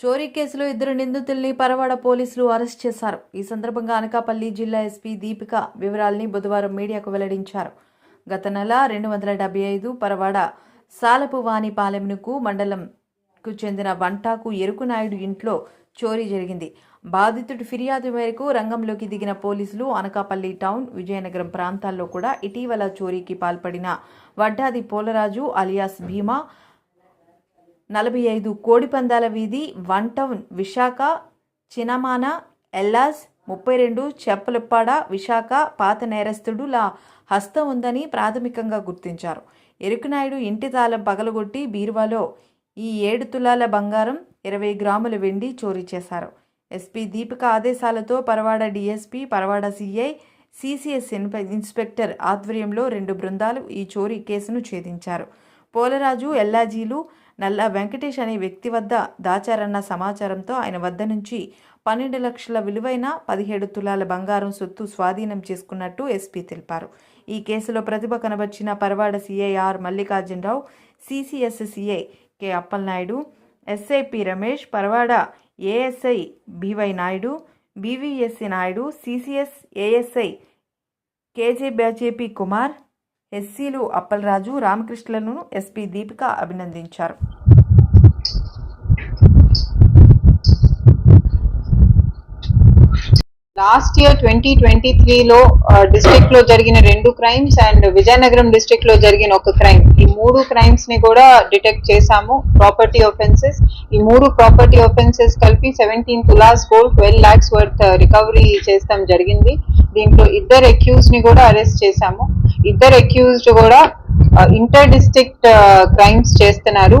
చోరీ కేసులో ఇద్దరు నిందితుల్ని పరవాడ పోలీసులు అరెస్ట్ చేశారు. ఈ సందర్భంగా అనకాపల్లి జిల్లా ఎస్పీ దీపిక వివరాల్ని బుధవారం మీడియాకు వెల్లడించారు. గత నెల రెండు వందల డెబ్బై ఐదు పరవాడ సాలపు వాణిపాలెంకు మండలంకు చెందిన వంటాకు ఎరుకునాయుడు ఇంట్లో చోరీ జరిగింది. బాధితుడి ఫిర్యాదు మేరకు రంగంలోకి దిగిన పోలీసులు అనకాపల్లి టౌన్ విజయనగరం ప్రాంతాల్లో కూడా ఇటీవల చోరీకి పాల్పడిన వడ్డాది పోలరాజు అలియాస్ భీమా నలభై ఐదు కోడిపందాల వీధి వన్ టౌన్ విశాఖ చినమాన ఎల్లాస్ ముప్పై రెండు చెప్పలప్పాడ విశాఖ పాత నేరస్తుడుల హస్తం ఉందని ప్రాథమికంగా గుర్తించారు. ఎరుకునాయుడు ఇంటి తాళం పగలగొట్టి బీరువాలో ఈ ఏడు తులాల బంగారం ఇరవై గ్రాముల వెండి చోరీ చేశారు. ఎస్పీ దీపిక ఆదేశాలతో Paravada DSP Paravada CI CCS inspector ఆధ్వర్యంలో రెండు బృందాలు ఈ చోరీ కేసును ఛేదించారు. పోలరాజు ఎల్లాజీలు నల్ల వెంకటేష్ అనే వ్యక్తి వద్ద దాచారన్న సమాచారంతో ఆయన వద్ద నుంచి పన్నెండు లక్షల విలువైన పదిహేడు తులాల బంగారం సొత్తు స్వాధీనం చేసుకున్నట్టు ఎస్పీ తెలిపారు. ఈ కేసులో ప్రతిభ కనబర్చిన Paravada CIR Mallikarjunarao CCS CI K Appalanaidu SI P Ramesh Paravada ASI BY Naidu BVSC Naidu CCS ASI KJ BJP Kumar ఎస్సీలు అప్పలరాజు రామకృష్ణలను ఎస్పీ దీపిక అభినందించారు. లాస్ట్ ఇయర్ ట్వంటీ ట్వంటీ త్రీలో డిస్ట్రిక్ట్లో జరిగిన రెండు క్రైమ్స్ అండ్ విజయనగరం డిస్ట్రిక్ట్లో జరిగిన ఒక క్రైమ్ ఈ మూడు క్రైమ్స్ని కూడా డిటెక్ట్ చేశాము ప్రాపర్టీ ఒఫెన్సెస్ ఈ మూడు ప్రాపర్టీ ఒఫెన్సెస్ కలిపి seventeen tolas gold twelve lakhs worth recovery చేస్తాం జరిగింది. దీంట్లో ఇద్దరు అక్యూజ్ని కూడా అరెస్ట్ చేశాము. ఇద్దరు అక్యూజ్డ్ కూడా ఇంటర్ డిస్ట్రిక్ట్ క్రైమ్స్ చేస్తున్నారు.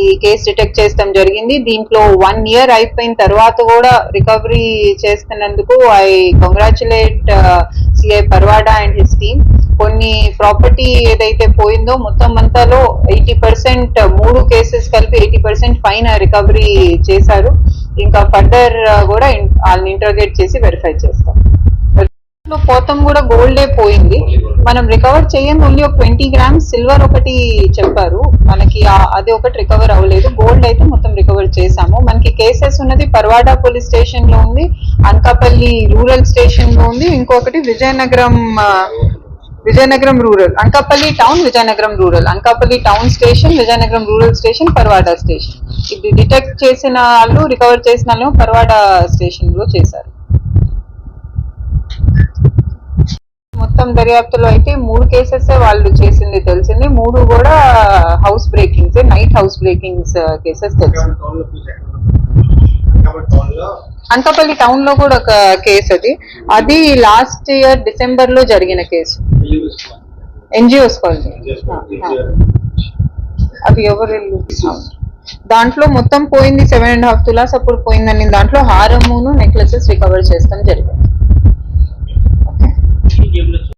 ఈ కేసు డిటెక్ట్ చేస్తాం జరిగింది. దీంట్లో వన్ ఇయర్ అయిపోయిన తర్వాత కూడా రికవరీ చేస్తున్నందుకు I congratulate CI Parwada and his team కొన్ని ప్రాపర్టీ ఏదైతే పోయిందో మొత్తం అంతాలో ఎయిటీ పర్సెంట్ uh, మూడు కేసెస్ కలిపి ఎయిటీ పర్సెంట్ ఫైన్ రికవరీ చేశారు. ఇంకా ఫర్దర్ uh, కూడా వాళ్ళని ఇంటర్గేట్ చేసి వెరిఫై చేస్తాం. పోతం కూడా గోల్డే పోయింది. మనం రికవర్ చేయండి ఓన్లీ ఒక ట్వంటీ గ్రామ్స్ సిల్వర్ ఒకటి చెప్పారు. మనకి అది ఒకటి రికవర్ అవ్వలేదు. గోల్డ్ అయితే మొత్తం రికవర్ చేసాము మనకి కేసెస్ ఉన్నది పర్వాడా పోలీస్ స్టేషన్లో ఉంది అనకాపల్లి రూరల్ స్టేషన్లో ఉంది ఇంకొకటి Vizianagaram Vizianagaram rural Anakapalli town Vizianagaram rural Anakapalli town station Vizianagaram rural station Parwada station ఇది డిటెక్ట్ చేసిన వాళ్ళు రికవర్ చేసిన వాళ్ళు పర్వాడా స్టేషన్లో చేశారు. మొత్తం దర్యాప్తులో అయితే మూడు కేసెస్ వాళ్ళు చేసింది తెలిసింది. మూడు కూడా house breakings night house breakings cases తెలిసింది అనకాపల్లి టౌన్లో కూడా ఒక కేసు అది. అది లాస్ట్ ఇయర్ డిసెంబర్లో జరిగిన కేసు ఎన్జిఓస్ కాలనీ అవి ఎవరు? దాంట్లో మొత్తం పోయింది సెవెన్ అండ్ హాఫ్ తులాస్ అప్పుడు పోయిందని. దాంట్లో హారమును నెక్లెసెస్ రికవర్ చేస్తాం జరిగింది. کی